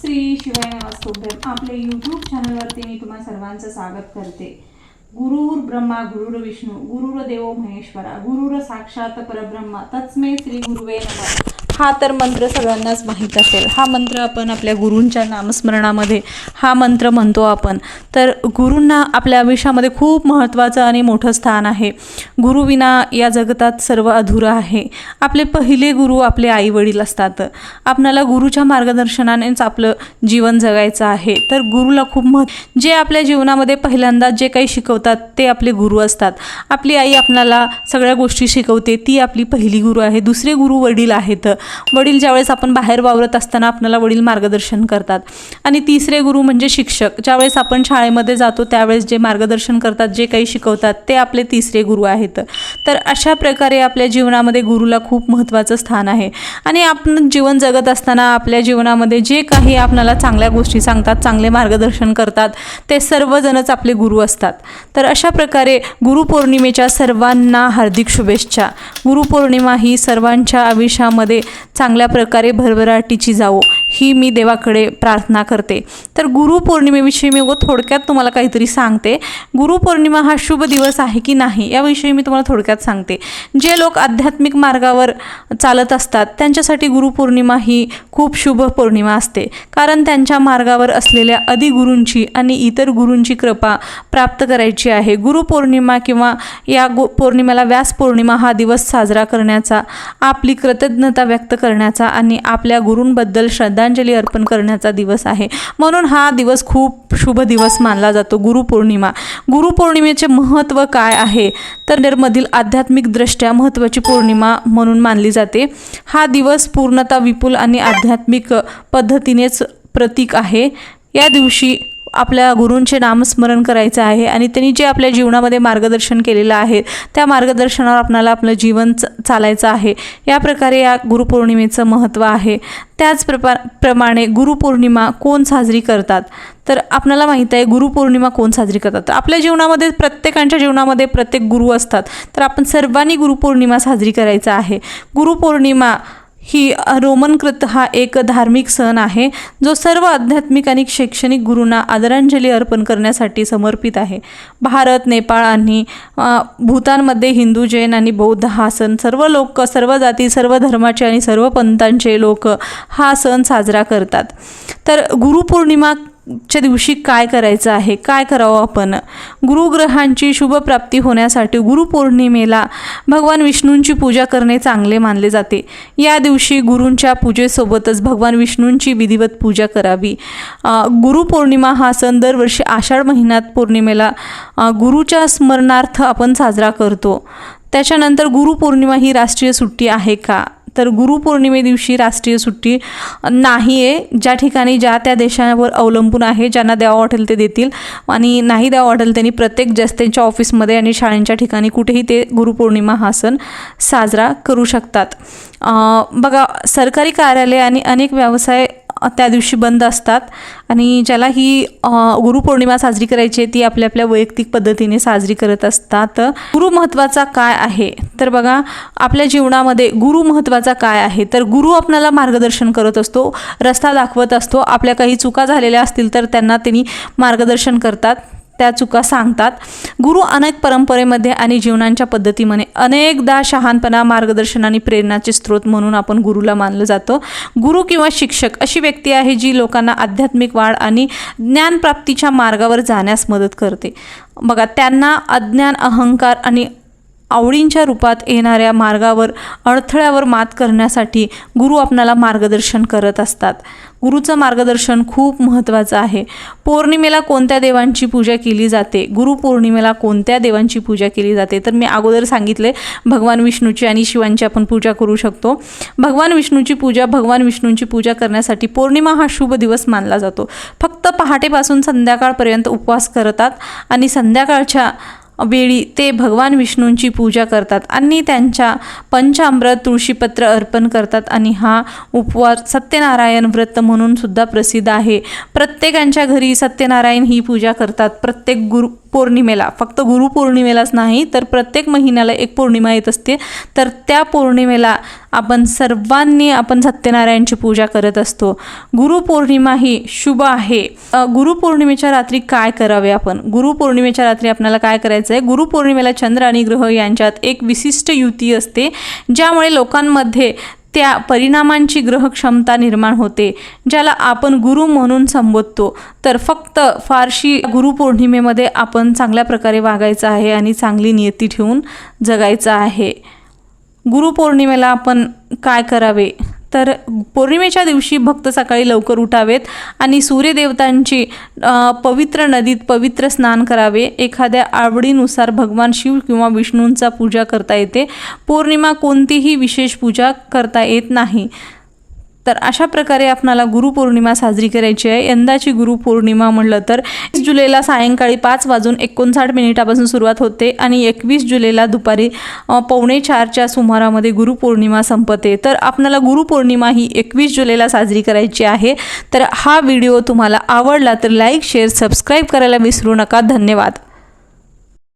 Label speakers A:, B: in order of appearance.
A: श्री शिवाय नमस्तोभ्यम आपल्या यूट्यूब चॅनलवरती मी तुम्हा सर्वांचं स्वागत करते. गुरुर ब्रह्मा गुरुर विष्णू गुरुर देवो महेश्वरा गुरुर साक्षात परब्रह्मा. तत्मे श्री गुरुवे नमः. हा तर मंत्र सगळ्यांनाच माहीत असेल. हा मंत्र आपण आपल्या गुरूंच्या नामस्मरणामध्ये हा मंत्र म्हणतो आपण. तर गुरूंना आपल्या आयुष्यामध्ये खूप महत्त्वाचं आणि मोठं स्थान आहे. गुरुविना या जगतात सर्व अधुरं आहे. आपले पहिले गुरु आपले आईवडील असतात. आपणाला गुरुच्या मार्गदर्शनानेच आपलं जीवन जगायचं आहे. तर गुरुला खूप मह जे आपल्या जीवनामध्ये पहिल्यांदा जे काही शिकवतात ते आपले गुरु असतात. आपली आई आपणाला सगळ्या गोष्टी शिकवते. ती आपली पहिली गुरु आहे. दुसरे गुरु वडील आहेत. वडील ज्यावेळेस आपण बाहेर वावरत असताना आपल्याला वडील मार्गदर्शन करतात. आणि तिसरे गुरु म्हणजे शिक्षक. ज्यावेळेस आपण शाळेमध्ये जातो त्यावेळेस जे मार्गदर्शन करतात जे काही शिकवतात ते आपले तिसरे गुरु आहेत. तर अशा प्रकारे आपल्या जीवनामध्ये गुरुला खूप महत्त्वाचं स्थान आहे. आणि आपण जीवन जगत असताना आपल्या जीवनामध्ये जे काही आपल्याला चांगल्या गोष्टी सांगतात चांगले मार्गदर्शन करतात ते सर्वजणच आपले गुरु असतात. तर अशा प्रकारे गुरुपौर्णिमेच्या सर्वांना हार्दिक शुभेच्छा. गुरुपौर्णिमा ही सर्वांच्या आयुष्यामध्ये चांगल्या प्रकारे भरभराटीची जावो. ही मी देवाकडे प्रार्थना करते. तर गुरुपौर्णिमेविषयी मी व थोडक्यात तुम्हाला काहीतरी सांगते. गुरुपौर्णिमा हा शुभ दिवस आहे की नाही याविषयी मी तुम्हाला थोडक्यात सांगते. जे लोक आध्यात्मिक मार्गावर चालत असतात त्यांच्यासाठी गुरुपौर्णिमा ही खूप शुभ पौर्णिमा असते. कारण त्यांच्या मार्गावर असलेल्या अधिगुरूंची आणि इतर गुरूंची कृपा प्राप्त करायची आहे. गुरुपौर्णिमा किंवा या गु पौर्णिमेला व्यास पौर्णिमा हा दिवस साजरा करण्याचा आपली कृतज्ञता व्यक्त करण्याचा आणि आपल्या गुरूंबद्दल श्रद्धांजली अर्पण करण्याचा दिवस आहे. म्हणून हा दिवस खूप शुभ दिवस मानला जातो गुरुपौर्णिमा. गुरुपौर्णिमेचे महत्त्व काय आहे? तर निर्मधील आध्यात्मिकदृष्ट्या महत्त्वाची पौर्णिमा म्हणून मानली जाते. हा दिवस पूर्णतः विपुल आणि आध्यात्मिक पद्धतीनेच प्रतीक आहे. या दिवशी आपल्या गुरूंचे नामस्मरण करायचं आहे आणि त्यांनी जे आपल्या जीवनामध्ये मार्गदर्शन केलेलं आहे त्या मार्गदर्शनावर आपल्याला आपलं जीवन च चालायचं आहे. या प्रकारे या गुरुपौर्णिमेचं महत्त्व आहे. त्याच प्रपा प्रमाणे गुरुपौर्णिमा कोण साजरी करतात? तर आपल्याला माहीत आहे गुरुपौर्णिमा कोण साजरी करतात? तर आपल्या जीवनामध्ये प्रत्येकांच्या जीवनामध्ये प्रत्येक गुरु असतात. तर आपण सर्वांनी गुरुपौर्णिमा साजरी करायचं आहे. गुरुपौर्णिमा ही रोमनकृत हा एक धार्मिक सण आहे जो सर्व आध्यात्मिक आणि शैक्षणिक गुरूंना आदरांजली अर्पण करण्यासाठी समर्पित आहे. भारत नेपाळ आणि भूतानमध्ये हिंदू जैन आणि बौद्ध हा सण सर्व लोक सर्व जाती सर्व धर्माचे आणि सर्व पंथांचे लोक हा सण साजरा करतात. तर गुरुपौर्णिमा च्या दिवशी काय करायचं आहे? काय करावं आपण? गुरुग्रहांची शुभप्राप्ती होण्यासाठी गुरुपौर्णिमेला भगवान विष्णूंची पूजा करणे चांगले मानले जाते. या दिवशी गुरूंच्या पूजेसोबतच भगवान विष्णूंची विधिवत पूजा करावी. गुरुपौर्णिमा हा सण दरवर्षी आषाढ महिन्यात पौर्णिमेला गुरुच्या स्मरणार्थ आपण साजरा करतो. त्याच्यानंतर गुरुपौर्णिमा ही राष्ट्रीय सुट्टी आहे का? तर गुरुपौर्णिमे दिवशी राष्ट्रीय सुट्टी नाही आहे ज्या ठिकाणी ज्या त्या देशावर अवलंबून आहे ज्यांना द्यावं वाटेल ते देतील. आणि नाही द्यावं वाटेल त्यांनी प्रत्येक जस्त्यांच्या ऑफिसमध्ये आणि शाळेंच्या ठिकाणी कुठेही ते गुरुपौर्णिमा हा सण साजरा करू शकतात. बघा सरकारी कार्यालय आणि अनेक व्यवसाय त्या दिवशी बंद असतात. आणि ज्याला ही गुरुपौर्णिमा साजरी करायची आहे ती आपल्या आपल्या वैयक्तिक पद्धतीने साजरी करत असतात. गुरु महत्त्वाचा काय आहे? तर बघा आपल्या जीवनामध्ये गुरु महत्त्वाचा काय आहे? तर गुरु आपल्याला मार्गदर्शन करत असतो रस्ता दाखवत असतो. आपल्या काही चुका झालेल्या असतील तर त्यांना त्यांनी मार्गदर्शन करतात. त्या चुका सांगतात. गुरु अनेक परंपरेमध्ये आणि जीवनांच्या पद्धतीमध्ये अनेकदा शहाणपणा मार्गदर्शन आणि प्रेरणाचे स्रोत म्हणून आपण गुरुला मानलं जातं. गुरु किंवा शिक्षक अशी व्यक्ती आहे जी लोकांना आध्यात्मिक वाढ आणि ज्ञानप्राप्तीच्या मार्गावर जाण्यास मदत करते. बघा त्यांना अज्ञान अहंकार आणि आवडींच्या रूपात येणाऱ्या मार्गावर अडथळ्यावर मात करण्यासाठी गुरु आपणाला मार्गदर्शन करत असतात. गुरुचं मार्गदर्शन खूप महत्त्वाचं आहे. पौर्णिमेला कोणत्या देवांची पूजा केली जाते? गुरुपौर्णिमेला कोणत्या देवांची पूजा केली जाते? तर मी अगोदर सांगितले भगवान विष्णूची आणि शिवांची आपण पूजा करू शकतो. भगवान विष्णूची पूजा भगवान विष्णूंची पूजा करण्यासाठी पौर्णिमा हा शुभ दिवस मानला जातो. फक्त पहाटेपासून संध्याकाळपर्यंत उपवास करतात आणि संध्याकाळच्या वेळी ते भगवान विष्णूंची पूजा करतात आणि त्यांच्या पंचामृत तुळशीपत्र अर्पण करतात आणि हा उपवास सत्यनारायण व्रत म्हणून सुद्धा प्रसिद्ध आहे. प्रत्येकांच्या घरी सत्यनारायण ही पूजा करतात. प्रत्येक गुरु पौर्णिमेला. फक्त गुरुपौर्णिमेलाच नाही तर प्रत्येक महिन्याला एक पौर्णिमा येत असते. तर त्या पौर्णिमेला आपण सर्वांनी आपण सत्यनारायणची पूजा करत असतो. गुरुपौर्णिमा ही शुभ आहे. गुरुपौर्णिमेच्या रात्री काय करावे आपण? गुरुपौर्णिमेच्या रात्री आपल्याला काय करायचं आहे गुरुपौर्णिमेला चंद्र आणि ग्रह यांच्यात एक विशिष्ट युती असते ज्यामुळे लोकांमध्ये त्या परिणामांची ग्रहक्षमता निर्माण होते ज्याला आपण गुरु म्हणून संबोधतो. तर फक्त फारशी गुरुपौर्णिमेमध्ये आपण चांगल्या प्रकारे वागायचं आहे आणि चांगली नियती ठेवून जगायचं आहे. गुरुपौर्णिमेला आपण काय करावे? तर पौर्णिमेच्या दिवशी भक्त सकाळी लवकर उठावेत आणि सूर्यदेवतांची पवित्र नदीत पवित्र स्नान करावे. एखाद्या आवडीनुसार भगवान शिव किंवा विष्णूंचा पूजा करता येते. पौर्णिमा कोणतीही विशेष पूजा करता येत नाही. तर अशा प्रकारे आपणाला गुरुपौर्णिमा साजरी करायची आहे. यंदाची गुरुपौर्णिमा म्हटलं तर वीस जुलैला सायंकाळी पाच वाजून एकोणसाठ मिनिटापासून सुरुवात होते आणि एकवीस जुलैला दुपारी पावणे चारच्या सुमारामध्ये गुरुपौर्णिमा संपते. तर आपणाला गुरुपौर्णिमा ही एकवीस जुलैला साजरी करायची आहे. तर हा व्हिडिओ तुम्हाला आवडला तर लाईक शेअर सबस्क्राईब करायला विसरू नका. धन्यवाद.